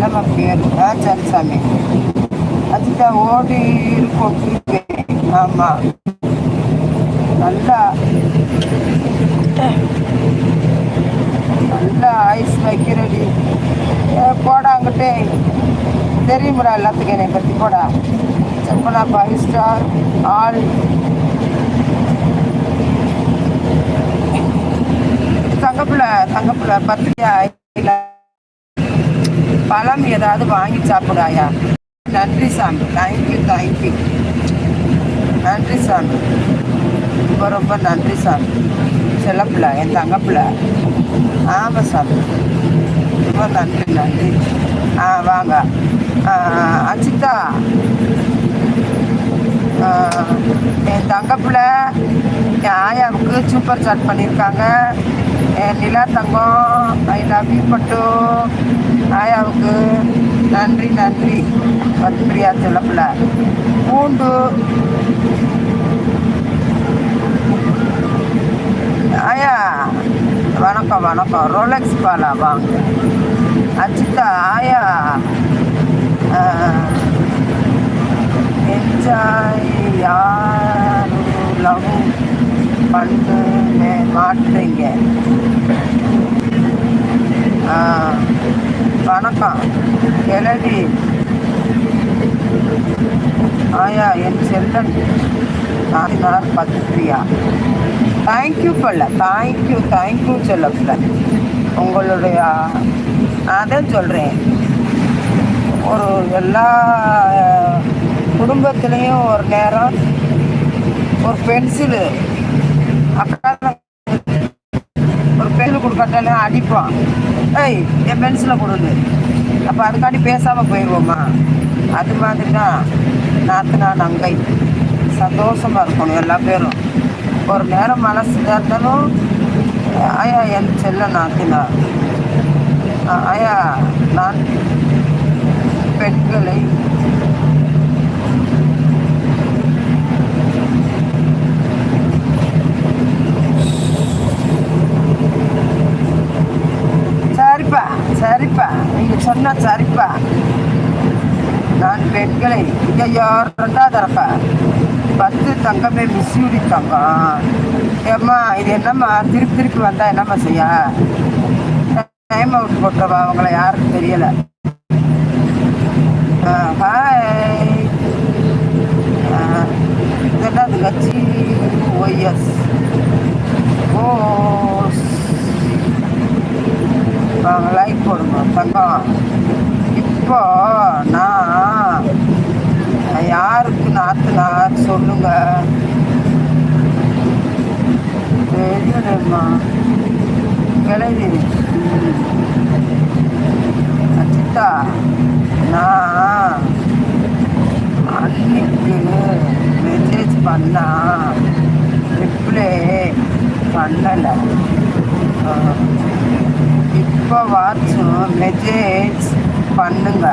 நம்ம பேர் ஆ அதுதான் ஓடி இருக்கும் ஆமாம் நல்லா நல்லா ஐஸ் வைக்கிறடி போடா அங்கிட்டே தெரியுமுடா எல்லாத்துக்கும் என்னை பற்றி போடா செப்பனா ஃபைவ் ஸ்டார் ஆல் தங்கப்புல தங்கப்புல பத்திரிக்கை பழம் ஏதாவது வாங்கி சாப்பிடாயா? நன்றி சாமி. தேங்க்யூ தேங்க்யூ நன்றி சாமி. ரொம்ப ரொம்ப நன்றி சாமி. செல்லப்பிள்ள என் தங்கப்பிள்ள. ஆமாம் சாமி. ரொம்ப நன்றி நன்றி. ஆ வாங்க. ஆ, அச்சிதா என் தங்கப்பிள்ள என் ஆயாவுக்கு சூப்பர் சாட் பண்ணியிருக்காங்க என் நிலா தங்கம் ஐ லவ் யூ பட்டு. ஆயாவுக்கு நன்றி நன்றி. பத்பிரியா செல்லப்பிள்ள பூண்டு ஆயா வணக்கம் வணக்கம். ரோலெக்ஸ் பாலா வாங்க. அச்சிதா ஆயா என்ஜாய் யாரும் லவ் பண்ண மாட்டீங்க ஆ, வணக்கம் கிளடி ஆயா என் செல்லன் நாடினார் பத்ரியா. தேங்க்யூ பல்ல தேங்க்யூ தேங்க்யூ செல்லப்பில்ல உங்களுடைய அதான் சொல்கிறேன் ஒரு எல்லா குடும்பத்துலேயும் ஒரு நேரம் ஒரு பென்சிலு அக்கா ஒரு பென்சில் கொடுக்கட்டேன்னு அடிப்பான். ஏய் என் பென்சிலை கொடுன்னு. அப்போ அதுக்காண்டி பேசாமல் போயிடுவோமா அது மாதிரி தான் நாத்துனா நங்கை. சந்தோஷமாக இருக்கணும் எல்லா பேரும். ஒரு நேரம் மனசு இதாக இருந்தாலும் ஆயா என் செல்ல நாத்தினா ஆ- ஆயா நான் பெண்களை சரிப்பா சரிப்பா நீங்க சொன்னா சரிப்பா. நான் பெண்களை ஐயோ ரெண்டாவது தரப்பா பத்து தங்கமே மிஸ்யூடி தங்கம் ஏம்மா இது என்னம்மா? திருப்பி திருப்பி வந்தா என்னம்மா செய்ய? டைம் அவுட் போட்டவா? அவங்கள யாருக்கும் தெரியல. ஹாய் இது என்னது? கட்சி ஒய்எஸ் ஓ லைக் போடுங்க. தங்கம் இப்போ நான் யாருக்கு நாத்துனார் சொல்லுங்க? தெரியலம்மா. கிளவி. அச்சித்தா நான் அன்னைக்கு மெசேஜ் பண்ணா ரிப்ளே பண்ணலை. இப்போ வாட்சும் மெசேஜ் பண்ணுங்க.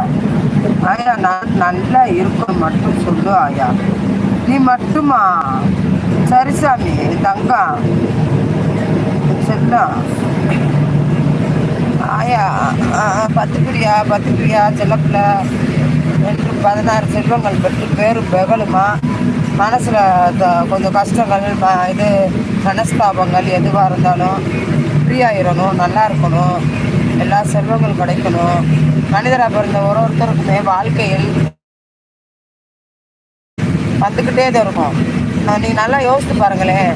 ஆயா நான் நல்லா இருக்கணும் மட்டும் சொல்லு ஆயா நீ மட்டுமா? சரி சாமி தங்கம். செல்லம் ஆயா பத்து பிரியா பத்து பிரியா செல்லப்பில் ரெண்டு பதினாறு செல்வங்கள் பெற்று பேரும் பெகலுமா மனசில் கொஞ்சம் கஷ்டங்கள் இது மனஸ்தாபங்கள் எதுவாக இருந்தாலும் ஃப்ரீயாயிடணும் நல்லா இருக்கணும் எல்லா செல்வங்களும் கிடைக்கணும். மனிதராக பிறந்த ஒரு ஒருத்தருக்குமே வாழ்க்கையில் வந்துக்கிட்டே தான் இருக்கும். அஹ் நல்லா யோசித்து பாருங்களேன்.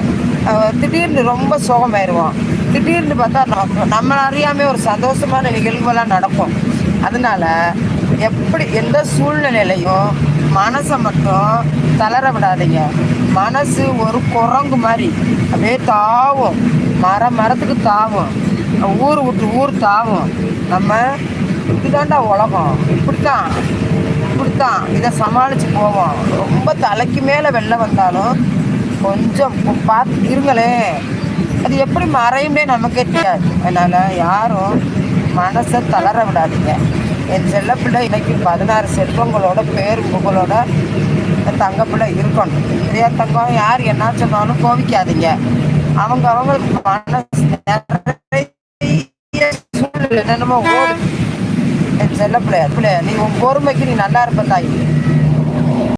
திடீர்னு ரொம்ப சோகமாயிருவோம் திடீர்னு பார்த்தா நம்ம நம்ம அறியாமே ஒரு சந்தோஷமான நிகழ்வுலாம் நடக்கும். அதனால எப்படி எந்த சூழ்நிலையிலையும் மனசை மட்டும் தளர விடாதீங்க. மனசு ஒரு குரங்கு மாதிரி அப்படியே தாவும். மரம் மரத்துக்கு தாவும். ஊர் விட்டு ஊர் தாவும். நம்ம இதுதான்டா உலகம். இப்படித்தான். இப்படித்தான். இதை சமாளித்து போவோம். ரொம்ப தலைக்கு மேலே வெளில வந்தாலும் கொஞ்சம் பார்த்து இருங்களேன் அது எப்படி மறையுமே நமக்கே தெரியாது. அதனால் யாரும் மனசை தளர விடாதீங்க. என் செல்லப்பிள்ளை இன்னைக்கு பதினாறு செல்வங்களோட பேர் புகழோட தங்கப்பிள்ளை இருக்கணும். நிறையா தங்கம் யார் என்ன சொன்னாலும் கோவிக்காதீங்க. அவங்க அவங்களுக்கு மனசு சூழ்நிலை என்னென்னமோ ஓடு செல்ல பிள்ளையா பிள்ளையா நீ உன் பொறுமைக்கு நீ நல்லா இருப்ப தாய்.